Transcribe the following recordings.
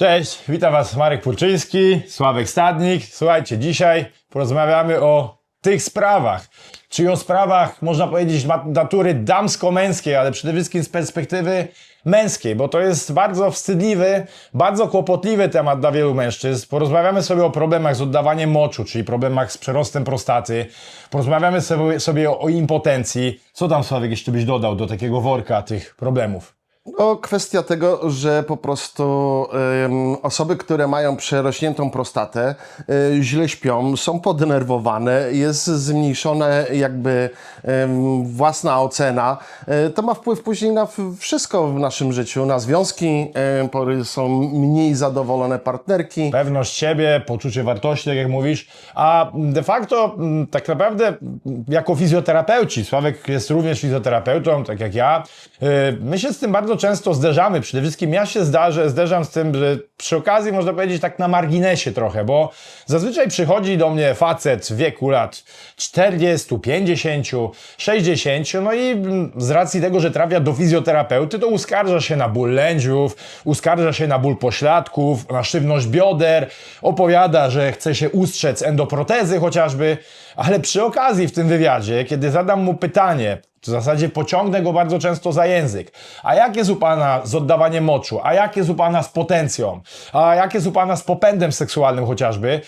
Cześć, witam Was Marek Purczyński, Sławek Stadnik. Słuchajcie, dzisiaj porozmawiamy o tych sprawach, czyli o sprawach, można powiedzieć, natury damsko-męskiej, ale przede wszystkim z perspektywy męskiej, bo to jest bardzo wstydliwy, bardzo kłopotliwy temat dla wielu mężczyzn. Porozmawiamy sobie o problemach z oddawaniem moczu, czyli problemach z przerostem prostaty. Porozmawiamy sobie, sobie o impotencji. Co tam, Sławek, jeszcze byś dodał do takiego worka tych problemów? No, kwestia tego, że po prostu osoby, które mają przerośniętą prostatę, y, źle śpią, są podenerwowane, jest zmniejszona jakby własna ocena. Y, to ma wpływ później na wszystko w naszym życiu, na związki, em, pory są mniej zadowolone partnerki. pewność siebie, poczucie wartości, tak jak mówisz, a de facto tak naprawdę jako fizjoterapeuci, Sławek jest również fizjoterapeutą, tak jak ja, yy, my się z tym bardzo często zderzamy. Przede wszystkim ja się zdarzę, zderzam z tym, że przy okazji można powiedzieć tak na marginesie trochę, bo zazwyczaj przychodzi do mnie facet w wieku lat 40, 50, 60, no i z racji tego, że trafia do fizjoterapeuty, to uskarża się na ból lędźwiów, uskarża się na ból pośladków, na sztywność bioder, opowiada, że chce się ustrzec endoprotezy chociażby, ale przy okazji w tym wywiadzie, kiedy zadam mu pytanie, w zasadzie pociągnę go bardzo często za język. A jak jest u Pana z oddawaniem moczu? A jak jest u Pana z potencją? A jak jest u Pana z popędem seksualnym chociażby?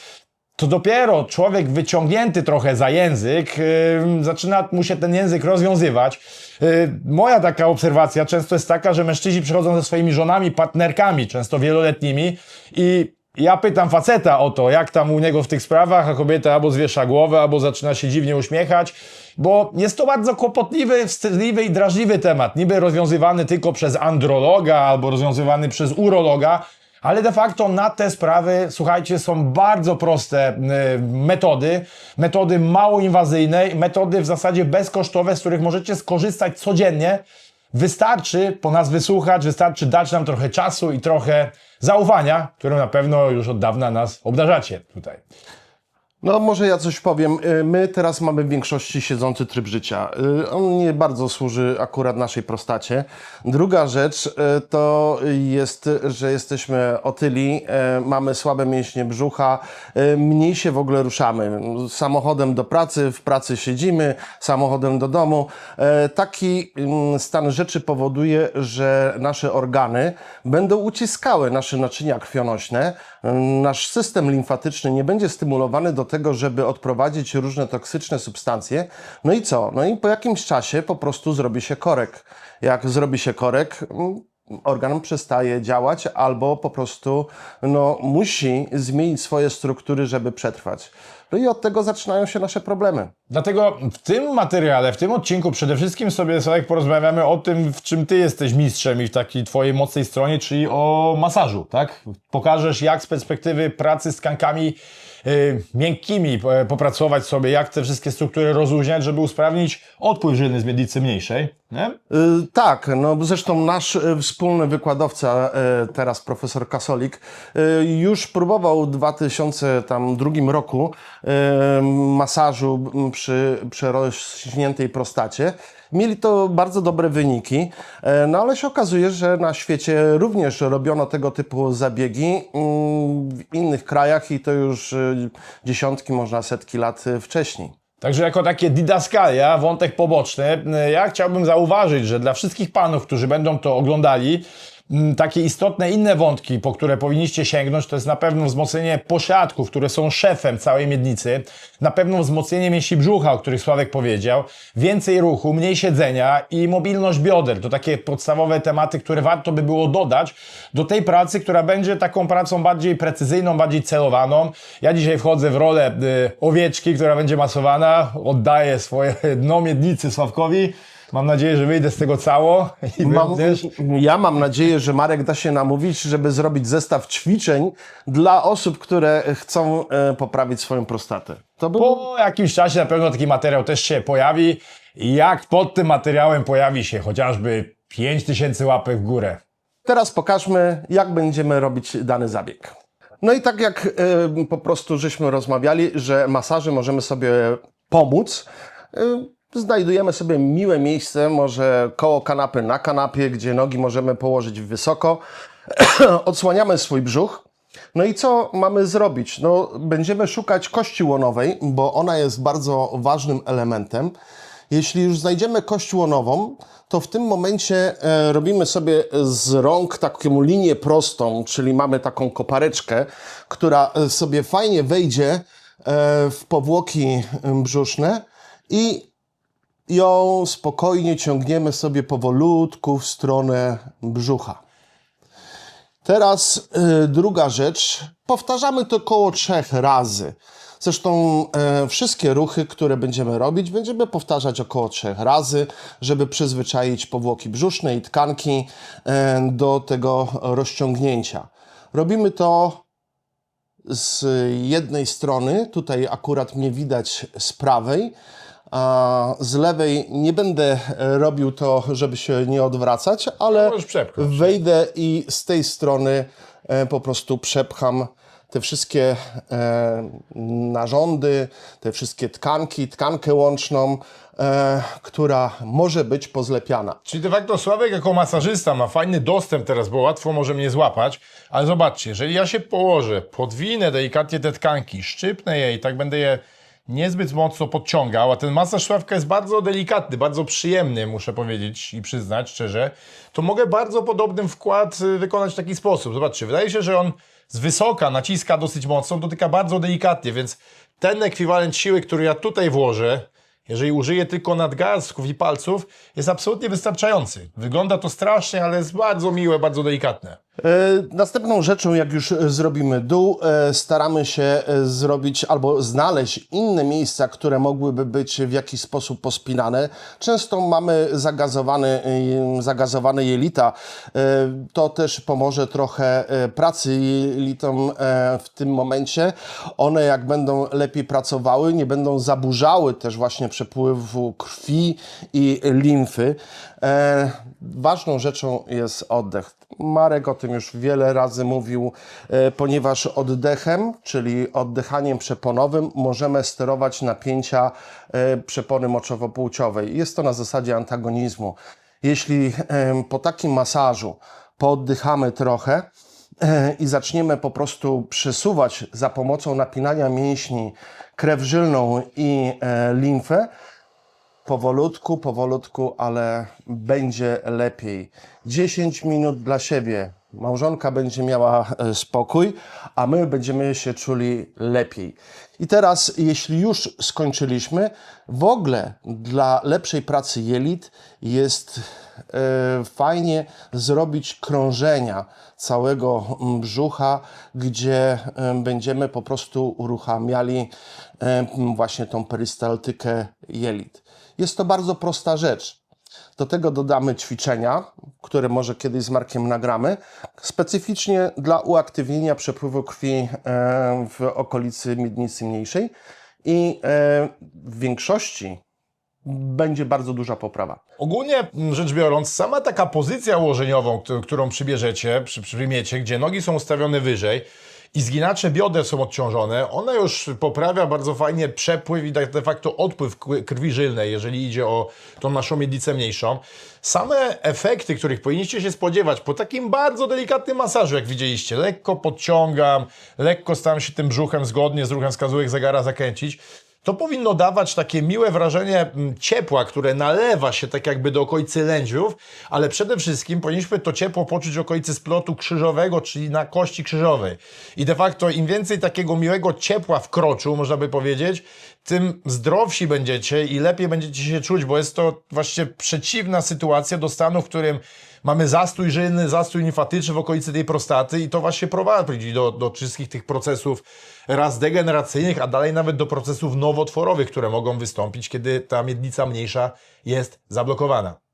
to dopiero człowiek wyciągnięty trochę za język, yy, zaczyna mu się ten język rozwiązywać. Yy, moja taka obserwacja często jest taka, że mężczyźni przychodzą ze swoimi żonami, partnerkami, często wieloletnimi i ja pytam faceta o to, jak tam u niego w tych sprawach, a kobieta albo zwiesza głowę, albo zaczyna się dziwnie uśmiechać, bo jest to bardzo kłopotliwy, wstydliwy i drażliwy temat, niby rozwiązywany tylko przez androloga albo rozwiązywany przez urologa, ale de facto na te sprawy, słuchajcie, są bardzo proste y, metody, metody mało inwazyjne, metody w zasadzie bezkosztowe, z których możecie skorzystać codziennie. Wystarczy po nas wysłuchać, wystarczy dać nam trochę czasu i trochę zaufania, którym na pewno już od dawna nas obdarzacie tutaj. No może ja coś powiem. Y, My teraz mamy w większości siedzący tryb życia. Y, On nie bardzo służy akurat naszej prostacie. Druga rzecz y, to jest, że jesteśmy otyli, mamy słabe mięśnie brzucha, mniej się w ogóle ruszamy. Samochodem do pracy, w pracy siedzimy, samochodem do domu. Taki mm, stan rzeczy powoduje, że nasze organy będą uciskały nasze naczynia krwionośne. Nasz system limfatyczny nie będzie stymulowany do tego, żeby odprowadzić różne toksyczne substancje. No i co? No i po jakimś czasie po prostu zrobi się korek. Jak zrobi się korek, mm, organ przestaje działać albo po prostu no, musi zmienić swoje struktury, żeby przetrwać. No i od tego zaczynają się nasze problemy. Dlatego w tym materiale, w tym odcinku przede wszystkim sobie Sławek porozmawiamy o tym, w czym ty jesteś mistrzem i w takiej twojej mocnej stronie, czyli o masażu, tak? Pokażesz jak z perspektywy pracy z tkankami miękkimi e, popracować sobie, jak te wszystkie struktury rozluźniać, żeby usprawnić odpływ żylny z miednicy mniejszej, nie? Y, Tak, no zresztą nasz y, wspólny wykładowca, y, teraz profesor Kasolik, y, już próbował w 2002 roku y, masażu przy przerośniętej prostacie. Mieli to bardzo dobre wyniki, e, no ale się okazuje, że na świecie również robiono tego typu zabiegi mm, w innych krajach i to już y, dziesiątki, można setki lat y, wcześniej. Także jako takie didaskalia, wątek poboczny, ja chciałbym zauważyć, że dla wszystkich panów, którzy będą to oglądali, takie istotne inne wątki, po które powinniście sięgnąć, to jest na pewno wzmocnienie pośladków, które są szefem całej miednicy, na pewno wzmocnienie mięśni brzucha, o których Sławek powiedział, więcej ruchu, mniej siedzenia i mobilność bioder. To takie podstawowe tematy, które warto by było dodać do tej pracy, która będzie taką pracą bardziej precyzyjną, bardziej celowaną. Ja dzisiaj wchodzę w rolę y, owieczki, która będzie masowana, oddaję swoje dno miednicy Sławkowi. Mam nadzieję, że wyjdę z tego cało i Mam, ja mam nadzieję, że Marek da się namówić, żeby zrobić zestaw ćwiczeń dla osób, które chcą e, poprawić swoją prostatę. To by... Po jakimś czasie na pewno taki materiał też się pojawi. Jak pod tym materiałem pojawi się chociażby 5000 łapek w górę. Teraz pokażmy, jak będziemy robić dany zabieg. No i tak jak e, po prostu żeśmy rozmawiali, że masaży możemy sobie pomóc, e, znajdujemy sobie miłe miejsce, może koło kanapy na kanapie, gdzie nogi możemy położyć wysoko. odsłaniamy swój brzuch. No i co mamy zrobić? No, będziemy szukać kości łonowej, bo ona jest bardzo ważnym elementem. Jeśli już znajdziemy kość łonową, to w tym momencie e, robimy sobie z rąk taką linię prostą, czyli mamy taką kopareczkę, która sobie fajnie wejdzie e, w powłoki brzuszne i ją spokojnie ciągniemy sobie powolutku w stronę brzucha. Teraz y, druga rzecz. Powtarzamy to około trzech razy. Zresztą e, wszystkie ruchy, które będziemy robić, będziemy powtarzać około trzech razy, żeby przyzwyczaić powłoki brzuszne i tkanki e, do tego rozciągnięcia. Robimy to z jednej strony, tutaj akurat mnie widać z prawej, a z lewej nie będę e, robił to, żeby się nie odwracać, ale przepchnąć. wejdę i z tej strony e, po prostu przepcham te wszystkie e, narządy, te wszystkie tkanki, tkankę łączną, e, która może być pozlepiana. Czyli de facto Sławek jako masażysta ma fajny dostęp teraz, bo łatwo może mnie złapać, ale zobaczcie, jeżeli ja się położę, podwinę delikatnie te tkanki, szczypnę je i tak będę je niezbyt mocno podciągał, a ten masaż Sławka jest bardzo delikatny, bardzo przyjemny, muszę powiedzieć i przyznać szczerze, to mogę bardzo podobny wkład y, wykonać w taki sposób. Zobaczcie, wydaje się, że on z wysoka naciska dosyć mocno, dotyka bardzo delikatnie, więc ten ekwiwalent siły, który ja tutaj włożę, jeżeli użyję tylko nadgarstków i palców, jest absolutnie wystarczający. Wygląda to strasznie, ale jest bardzo miłe, bardzo delikatne. E, Następną rzeczą, jak już zrobimy dół, e, staramy się e, zrobić albo znaleźć inne miejsca, które mogłyby być w jakiś sposób pospinane. Często mamy zagazowane, zagazowane jelita. To też pomoże trochę pracy jelitom w tym momencie. One jak będą lepiej pracowały, nie będą zaburzały też właśnie przepływu krwi i limfy. Ważną rzeczą jest oddech. Marek o tym już wiele razy mówił, e, ponieważ oddechem, czyli oddychaniem przeponowym, możemy sterować napięcia e, przepony moczowo-płciowej. Jest to na zasadzie antagonizmu. Jeśli po takim masażu pooddychamy trochę e, i zaczniemy po prostu przesuwać za pomocą napinania mięśni krew żylną i limfę, powolutku, powolutku, ale będzie lepiej. 10 minut dla siebie. Małżonka będzie miała e, spokój, a my będziemy się czuli lepiej. I teraz, jeśli już skończyliśmy, w ogóle dla lepszej pracy jelit jest e, fajnie zrobić krążenia całego mm, brzucha, gdzie e, będziemy po prostu uruchamiali właśnie tą perystaltykę jelit. Jest to bardzo prosta rzecz. Do tego dodamy ćwiczenia, które może kiedyś z Markiem nagramy, specyficznie dla uaktywnienia przepływu krwi e, w okolicy miednicy mniejszej i e, w większości będzie bardzo duża poprawa. Ogólnie m, rzecz biorąc, sama taka pozycja ułożeniową, któ- którą przybierzecie, przy, przyjmiecie, gdzie nogi są ustawione wyżej i zginacze bioder są odciążone, ona już poprawia bardzo fajnie przepływ i de facto odpływ krwi żylnej, jeżeli idzie o tą naszą miednicę mniejszą. Same efekty, których powinniście się spodziewać po takim bardzo delikatnym masażu, jak widzieliście, lekko podciągam, lekko staram się tym brzuchem zgodnie z ruchem wskazówek zegara zakręcić, to powinno dawać takie miłe wrażenie mm, ciepła, które nalewa się tak jakby do okolicy lędźwiów, ale przede wszystkim powinniśmy to ciepło poczuć w okolicy splotu krzyżowego, czyli na kości krzyżowej. I de facto im więcej takiego miłego ciepła w kroczu, można by powiedzieć, tym zdrowsi będziecie i lepiej będziecie się czuć, bo jest to właśnie przeciwna sytuacja do stanu, w którym mamy zastój żylny, zastój limfatyczny w okolicy tej prostaty i to właśnie prowadzi do, do wszystkich tych procesów raz degeneracyjnych, a dalej nawet do procesów nowotworowych, które mogą wystąpić, kiedy ta miednica mniejsza jest zablokowana.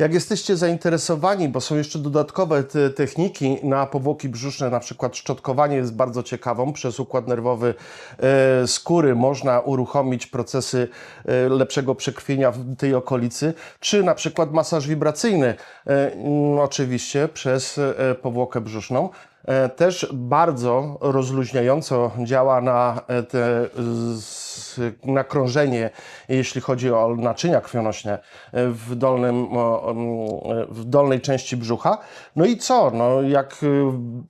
Jak jesteście zainteresowani, bo są jeszcze dodatkowe te techniki na powłoki brzuszne, na przykład szczotkowanie jest bardzo ciekawą. Przez układ nerwowy e, skóry można uruchomić procesy e, lepszego przekrwienia w tej okolicy, czy na przykład masaż wibracyjny, e, mm, oczywiście przez e, powłokę brzuszną. E, Też bardzo rozluźniająco działa na e, te nakrążenie, jeśli chodzi o naczynia krwionośne e, w, dolnym, mm, w dolnej części brzucha. No i co? No, jak y,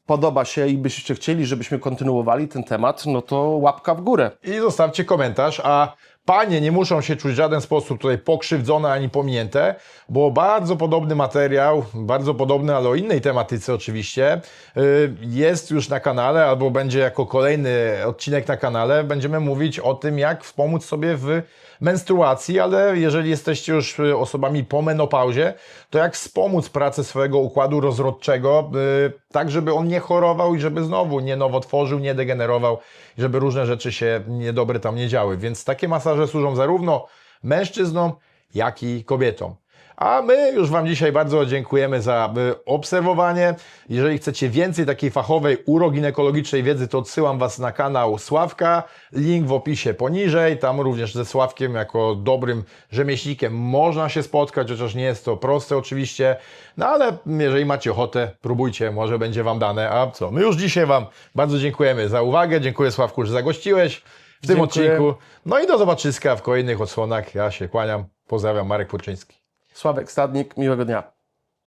podoba się i byście chcieli, żebyśmy kontynuowali ten temat, no to łapka w górę. I zostawcie komentarz, a panie nie muszą się czuć w żaden sposób tutaj pokrzywdzone ani pominięte, bo bardzo podobny materiał, bardzo podobny, ale o innej tematyce oczywiście, y, jest już na kanale albo będzie jako kolejny odcinek na kanale. Będziemy mówić o tym, jak wspomóc sobie w menstruacji, ale jeżeli jesteście już y, osobami po menopauzie, to jak wspomóc pracę swojego układu rozrodczego, y, tak żeby on nie chorował i żeby znowu nie nowotworzył, nie degenerował, żeby różne rzeczy się niedobre tam nie działy. Więc takie masaże służą zarówno mężczyznom, jak i kobietom. A my już Wam dzisiaj bardzo dziękujemy za y, obserwowanie. Jeżeli chcecie więcej takiej fachowej uroginekologicznej wiedzy, to odsyłam Was na kanał Sławka. Link w opisie poniżej. Tam również ze Sławkiem, jako dobrym rzemieślnikiem, można się spotkać, chociaż nie jest to proste oczywiście. No ale jeżeli macie ochotę, próbujcie, może będzie Wam dane. A co? My już dzisiaj Wam bardzo dziękujemy za uwagę. Dziękuję Sławku, że zagościłeś w tym Dziękuję. odcinku. No i do zobaczyska w kolejnych odsłonach. Ja się kłaniam. Pozdrawiam, Marek Purczyński. Sławek Stadnik, miłego dnia.